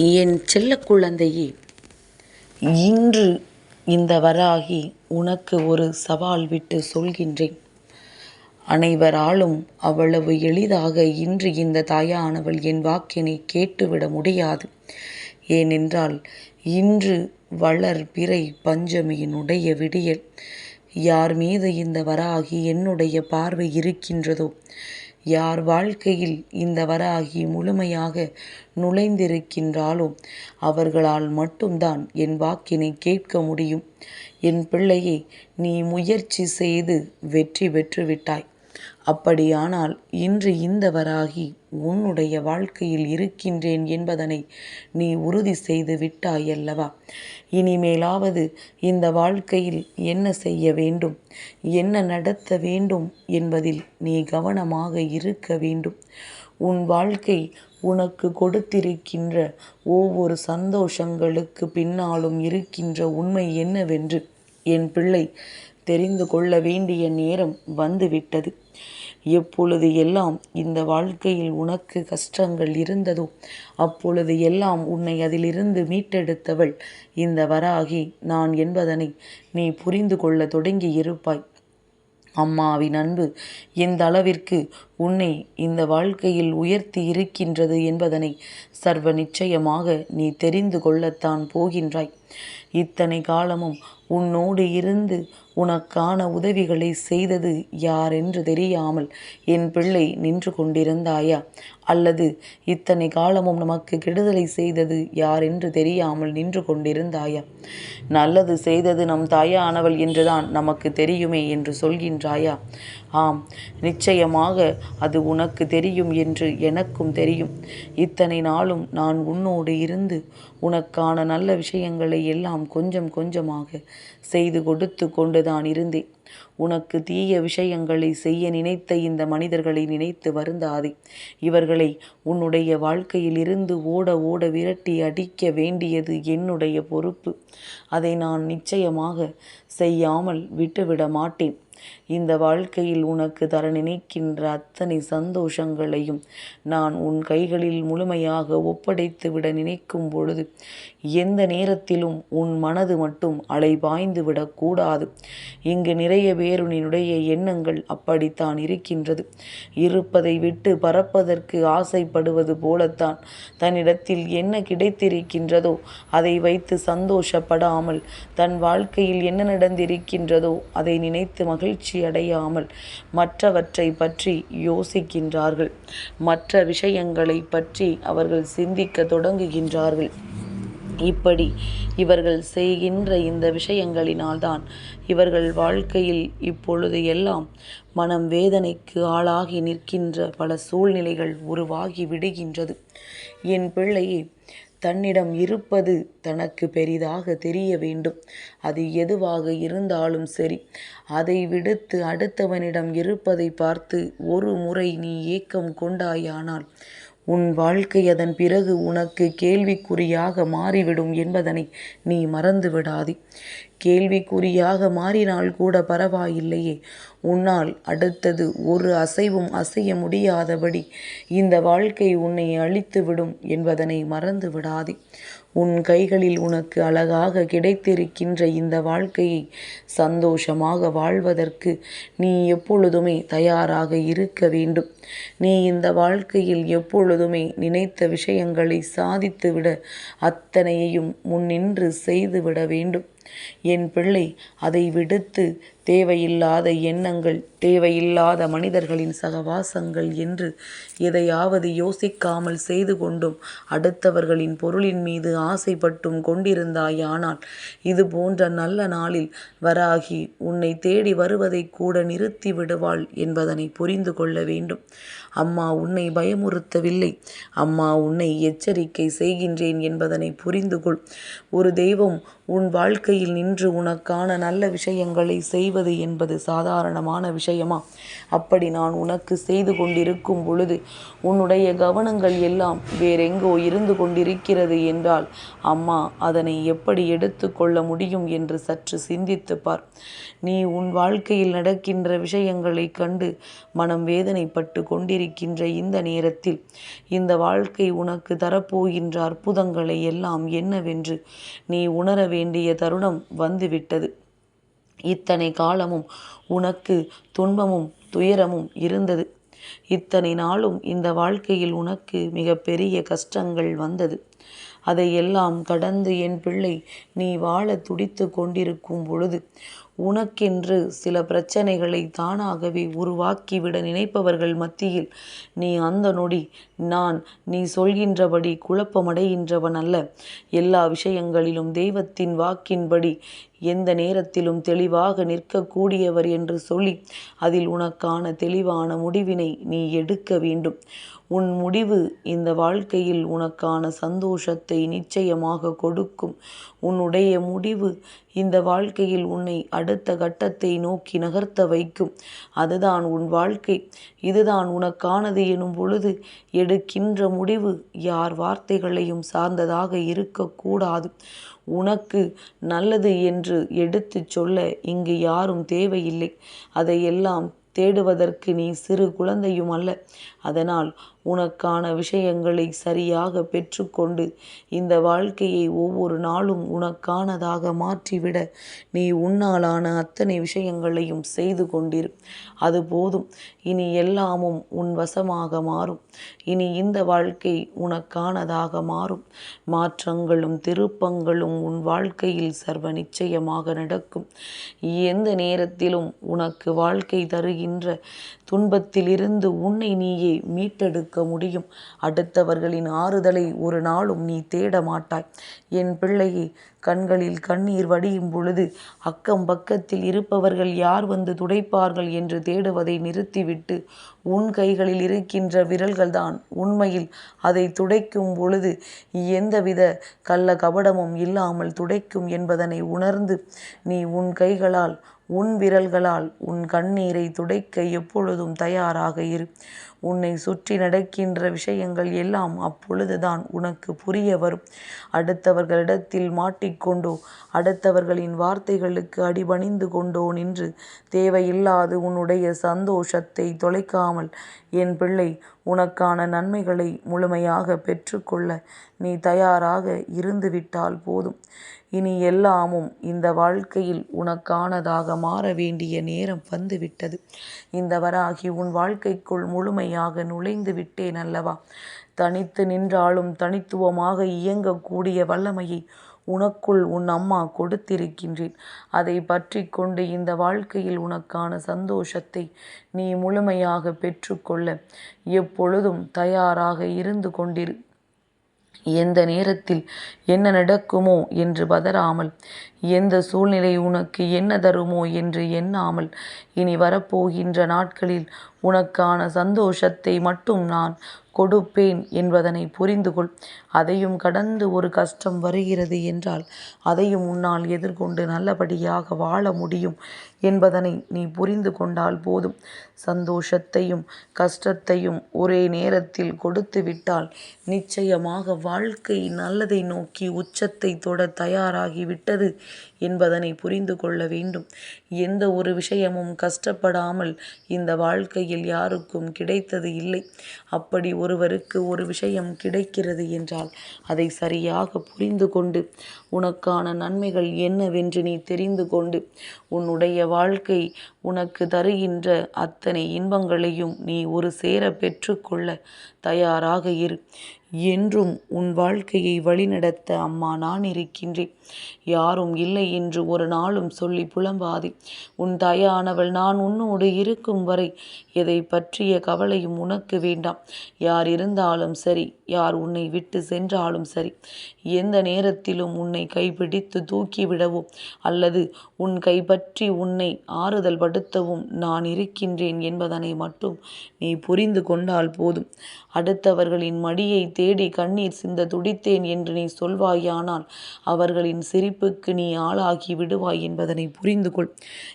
என் செல்ல குழந்தையே இன்று இந்த வராகி உனக்கு ஒரு சவால் விட்டு சொல்கின்றேன். அனைவராலும் அவ்வளவு எளிதாக இன்று இந்த தாயானவள் என் வாக்கினை கேட்டுவிட முடியாது. ஏனென்றால் இன்று வளர் பிறை பஞ்சமியினுடைய விடியல். யார் மீது இந்த வராகி என்னுடைய பார்வை இருக்கின்றதோ யார் வாழ்க்கையில் இந்த வராகி முழுமையாக நுழைந்திருக்கின்றாலோ அவர்களால் மட்டும்தான் என் வாக்கினை கேட்க முடியும். என் பிள்ளையே நீ முயற்சி செய்து வெற்றி பெற்று விட்டாய் அப்படியானால் இன்று இந்த வராகி உன்னுடைய வாழ்க்கையில் இருக்கின்றேன் என்பதனை நீ உறுதி செய்து விட்டாயல்லவா இனிமேலாவது இந்த வாழ்க்கையில் என்ன செய்ய வேண்டும்? என்ன நடத்த வேண்டும் என்பதில் நீ கவனமாக இருக்க வேண்டும். உன் வாழ்க்கை உனக்கு கொடுத்திருக்கின்ற ஒவ்வொரு சந்தோஷங்களுக்கு பின்னாலும் இருக்கின்ற உண்மை என்னவென்று என் பிள்ளை தெரிந்து கொள்ள வேண்டிய நேரம் வந்துவிட்டது. எப்பொழுது எல்லாம் இந்த வாழ்க்கையில் உனக்கு கஷ்டங்கள் இருந்ததோ அப்பொழுது எல்லாம் உன்னை அதிலிருந்து மீட்டெடுத்தவள் இந்த வராகி நான் என்பதனை நீ புரிந்து கொள்ள தொடங்கி இருப்பாய். அம்மாவின் அன்பு எந்த அளவிற்கு உன்னை இந்த வாழ்க்கையில் உயர்த்தி இருக்கின்றது என்பதனை சர்வ நிச்சயமாக நீ தெரிந்து கொள்ளத்தான் போகின்றாய். இத்தனை காலமும் உன்னோடு இருந்து உனக்கான உதவிகளை செய்தது யாரென்று தெரியாமல் என் பிள்ளை நின்று கொண்டிருந்தாயா? அல்லது இத்தனை காலமும் நமக்கு கெடுதலை செய்தது யாரென்று தெரியாமல் நின்று கொண்டிருந்தாயா? நல்லது செய்தது நம் தாயானவள் என்றுதான் நமக்கு தெரியுமே என்று சொல்கின்றாயா? ஆம் நிச்சயமாக அது உனக்கு தெரியும் என்று எனக்கும் தெரியும். இத்தனை நாளும் நான் உன்னோடு இருந்து உனக்கான நல்ல விஷயங்களை எல்லாம் கொஞ்சம் கொஞ்சமாக செய்து கொடுத்து கொண்டுதான் இருந்தேன் உனக்கு தீய விஷயங்களை செய்ய நினைத்த இந்த மனிதர்களை நினைத்து வருந்தாதே. இவர்களை உன்னுடைய வாழ்க்கையில் இருந்து ஓட ஓட விரட்டி அடிக்க வேண்டியது என்னுடைய பொறுப்பு. அதை நான் நிச்சயமாக செய்யாமல் விட்டுவிட மாட்டேன். இந்த வாழ்க்கையில் உனக்கு தர நினைக்கின்ற அத்தனை சந்தோஷங்களையும் நான் உன் கைகளில் முழுமையாக ஒப்படைத்து விட நினைக்கும் பொழுது எந்த நேரத்திலும் உன் மனது மட்டும் அலைபாய்ந்து விடக்கூடாது இங்கு நிறைய பேருனினுடைய எண்ணங்கள் அப்படித்தான் இருக்கின்றது. இருப்பதை விட்டு பறப்பதற்கு ஆசைப்படுவது போலத்தான் தன்னிடத்தில் என்ன கிடைத்திருக்கின்றதோ அதை வைத்து சந்தோஷப்படாமல் தன் வாழ்க்கையில் என்ன நடந்திருக்கின்றதோ அதை நினைத்து மகிழ்ச்சி அடையாமல் மற்றவற்றை பற்றி யோசிக்கின்றார்கள். மற்ற விஷயங்களை பற்றி அவர்கள் சிந்திக்க தொடங்குகின்றார்கள். இப்படி இவர்கள் செய்கின்ற இந்த விஷயங்களினால்தான் இவர்கள் வாழ்க்கையில் இப்பொழுது எல்லாம் மனம் வேதனைக்கு ஆளாகி நிற்கின்ற பல சூழ்நிலைகள் உருவாகி விடுகின்றது. என் பிள்ளையை தன்னிடம் இருப்பது தனக்கு பெரிதாக தெரிய வேண்டும். அது எதுவாக இருந்தாலும் சரி அதை விடுத்து அடுத்தவனிடம் இருப்பதை பார்த்து ஒரு முறை நீ ஏக்கம் கொண்டாயானால் உன் வாழ்க்கை அதன் பிறகு உனக்கு கேள்விக்குறியாக மாறிவிடும் என்பதனை நீ மறந்து விடாதே கேள்விக்குறியாக மாறினால் கூட பரவாயில்லையே. உன்னால் அடுத்தது ஒரு அசைவும் அசைய முடியாதபடி இந்த வாழ்க்கை உன்னை அழித்துவிடும் என்பதனை மறந்து விடாதே உன் கைகளில் உனக்கு அழகாக கிடைத்திருக்கின்ற இந்த வாழ்க்கையை சந்தோஷமாக வாழ்வதற்கு நீ எப்பொழுதுமே தயாராக இருக்க வேண்டும். நீ இந்த வாழ்க்கையில் எப்பொழுதுமே நினைத்த விஷயங்களை சாதித்துவிட அத்தனையையும் முன்னின்று செய்துவிட வேண்டும். என் பிள்ளை அதை விடுத்து தேவையில்லாத எண்ணங்கள் தேவையில்லாத மனிதர்களின் சகவாசங்கள் என்று எதையாவது யோசிக்காமல் செய்து கொண்டும் அடுத்தவர்களின் பொருளின் மீது ஆசைப்பட்டும் கொண்டிருந்தாயானால் இது போன்ற நல்ல நாளில் வராகி உன்னை தேடி வருவதை கூட நிறுத்தி விடுவாள் என்பதனை புரிந்து கொள்ள வேண்டும். அம்மா உன்னை பயமுறுத்தவில்லை. அம்மா உன்னை எச்சரிக்கை செய்கின்றேன் என்பதனை புரிந்து கொள். ஒரு தெய்வம் உன் வாழ்க்கையில் நின்று உனக்கான நல்ல விஷயங்களை செய்வது செய்வது என்பது சாதாரணமான விஷயமா? அப்படி நான் உனக்கு செய்து கொண்டிருக்கும் பொழுது உன்னுடைய கவனங்கள் எல்லாம் வேறெங்கோ இருந்து கொண்டிருக்கிறது என்றால் அம்மா அதனை எப்படி எடுத்து கொள்ள முடியும் என்று சற்று சிந்தித்து பார். நீ உன் வாழ்க்கையில் நடக்கின்ற விஷயங்களை கண்டு மனம் வேதனைப்பட்டு கொண்டிருக்கின்ற இந்த நேரத்தில் இந்த வாழ்க்கை உனக்கு தரப்போகின்ற அற்புதங்களை எல்லாம் என்னவென்று நீ உணர வேண்டிய தருணம் வந்துவிட்டது. இத்தனை காலமும் உனக்கு துன்பமும் துயரமும் இருந்தது. இத்தனை நாளும் இந்த வாழ்க்கையில் உனக்கு மிக பெரிய கஷ்டங்கள் வந்தது. அதையெல்லாம் கடந்து என் பிள்ளை நீ வாழ துடித்து கொண்டிருக்கும் பொழுது உனக்கென்று சில பிரச்சனைகளை தானாகவே உருவாக்கிவிட நினைப்பவர்கள் மத்தியில் நீ அந்த நொடி நான் நீ சொல்கின்றபடி குழப்பமடைகின்றவன் அல்ல. எல்லா விஷயங்களிலும் தெய்வத்தின் வாக்கின்படி எந்த நேரத்திலும் தெளிவாக நிற்கக்கூடியவர் என்று சொல்லி அதில் உனக்கான தெளிவான முடிவினை நீ எடுக்க வேண்டும். உன் முடிவு இந்த வாழ்க்கையில் உனக்கான சந்தோஷத்தை நிச்சயமாக கொடுக்கும். உன்னுடைய முடிவு இந்த வாழ்க்கையில் உன்னை அடுத்த கட்டத்தை நோக்கி நகர்த்த வைக்கும். அதுதான் உன் வாழ்க்கை. இதுதான் உனக்கானது எனும் பொழுது எடுக்கின்ற முடிவு. யார் வார்த்தைகளையும் சார்ந்ததாக இருக்கக்கூடாது. உனக்கு நல்லது என்று எடுத்துச் சொல்ல இங்கு யாரும் தேவையில்லை. அதையெல்லாம் தேடுவதற்கு நீ சிறு குழந்தையும் அல்ல. அதனால் உனக்கான விஷயங்களை சரியாக பெற்றுக்கொண்டு இந்த வாழ்க்கையை ஒவ்வொரு நாளும் உனக்கானதாக மாற்றிவிட நீ உன்னாலான அத்தனை விஷயங்களையும் செய்து கொண்டிரு. அது போதும். இனி எல்லாமும் உன் வசமாக மாறும். இனி இந்த வாழ்க்கை உனக்கானதாக மாறும். மாற்றங்களும் திருப்பங்களும் உன் வாழ்க்கையில் சர்வ நிச்சயமாக நடக்கும். எந்த நேரத்திலும் உனக்கு வாழ்க்கை தருகின்ற துன்பத்திலிருந்து உன்னை நீயே மீட்டெடு மீட்டெடுக்க முடியும். அடுத்தவர்களின் ஆறுதலை ஒரு நாளும் நீ தேட மாட்டாய். என் பிள்ளையை கண்களில் கண்ணீர் வடியும் பொழுது அக்கம் பக்கத்தில் இருப்பவர்கள் யார் வந்து துடைப்பார்கள் என்று தேடுவதை நிறுத்திவிட்டு உன் கைகளில் இருக்கின்ற விரல்கள்தான் உண்மையில் அதை துடைக்கும் பொழுது எந்தவித கள்ள கபடமும் இல்லாமல் துடைக்கும் என்பதனை உணர்ந்து நீ உன் கைகளால் உன் விரல்களால் உன் கண்ணீரை துடைக்க எப்பொழுதும் தயாராக இரு. உன்னை சுற்றி நடக்கின்ற விஷயங்கள் எல்லாம் அப்பொழுதுதான் உனக்கு புரிய வரும். அடுத்தவர்களிடத்தில் மாட்டிக்கொண்டோ அடுத்தவர்களின் வார்த்தைகளுக்கு அடிபணிந்து கொண்டோ நின்று தேவையில்லாது உன்னுடைய சந்தோஷத்தை தொலைக்காமல் என் பிள்ளை உனக்கான நன்மைகளை முழுமையாக பெற்றுக்கொள்ள நீ தயாராக இருந்துவிட்டால் போதும். இனி எல்லாமும் இந்த வாழ்க்கையில் உனக்கானதாக மாற வேண்டிய நேரம் வந்துவிட்டது. இந்த வராகி உன் வாழ்க்கைக்குள் முழுமையாக நுழைந்து விட்டேன் அல்லவா? தனித்து நின்றாலும் தனித்துவமாக இயங்கக்கூடிய வல்லமையை உனக்குள் உன் அம்மா கொடுத்திருக்கின்றேன். அதை பற்றி கொண்டு இந்த வாழ்க்கையில் உனக்கான சந்தோஷத்தை நீ முழுமையாக பெற்றுக்கொள்ள எப்பொழுதும் தயாராக இருந்து கொண்டிரு. எந்த நேரத்தில் என்ன நடக்குமோ என்று பதறாமல் எந்த சூழ்நிலை உனக்கு என்ன தருமோ என்று எண்ணாமல் இனி வரப்போகின்ற நாட்களில் உனக்கான சந்தோஷத்தை மட்டும் நான் கொடுப்பேன் என்பதனை புரிந்து கொள் அதையும் கடந்து ஒரு கஷ்டம் வருகிறது என்றால் அதையும் உன்னால் எதிர்கொண்டு நல்லபடியாக வாழ முடியும் என்பதனை நீ புரிந்து கொண்டால் போதும். சந்தோஷத்தையும் கஷ்டத்தையும் ஒரே நேரத்தில் கொடுத்து விட்டால் நிச்சயமாக வாழ்க்கை நல்லதை நோக்கி உச்சத்தை தொட தயாராகிவிட்டது என்பதனை புரிந்து கொள்ள வேண்டும். எந்த ஒரு விஷயமும் கஷ்டப்படாமல் இந்த வாழ்க்கையில் யாருக்கும் கிடைத்தது இல்லை. அப்படி ஒரு ஒருவருக்கு ஒரு விஷயம் கிடைக்கிறது என்றால் அதை சரியாக புரிந்து கொண்டு உனக்கான நன்மைகள் என்னவென்று நீ தெரிந்து கொண்டு உன்னுடைய வாழ்க்கை உனக்கு தருகின்ற அத்தனை இன்பங்களையும் நீ ஒரு சேர பெற்றுக்கொள்ள தயாராக இரு. என்றும் உன் வாழ்க்கையை வழிநடத்த அம்மா நான் இருக்கின்றேன். யாரும் இல்லை என்று ஒரு நாளும் சொல்லி புலம்பாதே. உன் தாயானவள் நான் உன்னோடு இருக்கும் வரை எதை பற்றிய கவலையும் உனக்கு வேண்டாம். யார் இருந்தாலும் சரி யார் உன்னை விட்டு சென்றாலும் சரி. எந்த நேரத்திலும் உன்னை கைப்பிடித்து தூக்கிவிடவோ அல்லது உன் கைப்பற்றி உன்னை ஆறுதல் படுத்தவும் நான் இருக்கின்றேன் என்பதனை மட்டும் நீ புரிந்து கொண்டால் போதும். அடுத்தவர்களின் மடியை தேடி கண்ணீர் சிந்த துடித்தேன் என்று நீ சொல்வாயானால் அவர்களின் சிரிப்புக்கு நீ ஆளாகி விடுவாய் என்பதனை புரிந்து கொள்.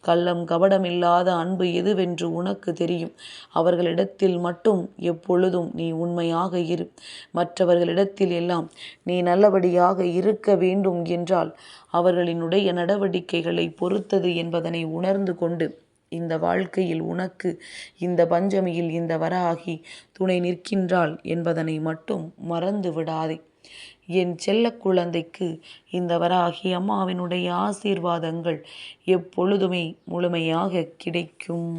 கள்ளம் கபடமில்லாத அன்பு எதுவென்று உனக்கு தெரியும். அவர்களிடத்தில் மட்டும் எப்பொழுதும் நீ உண்மையாக இரு. மற்றவர்களிடத்தில் எல்லாம் நீ நல்லபடியாக இருக்க வேண்டும் என்றால் அவர்களினுடைய நடவடிக்கைகளை பொறுத்தது என்பதனை உணர்ந்து கொண்டு இந்த வாழ்க்கையில் உனக்கு இந்த பஞ்சமியில் இந்த வராகி துணை நிற்கின்றாள் என்பதனை மட்டும் மறந்து விடாதே. என் செல்ல குழந்தைக்கு இந்த வராகி அம்மாவினுடைய ஆசீர்வாதங்கள் எப்பொழுதுமே முழுமையாக கிடைக்கும்.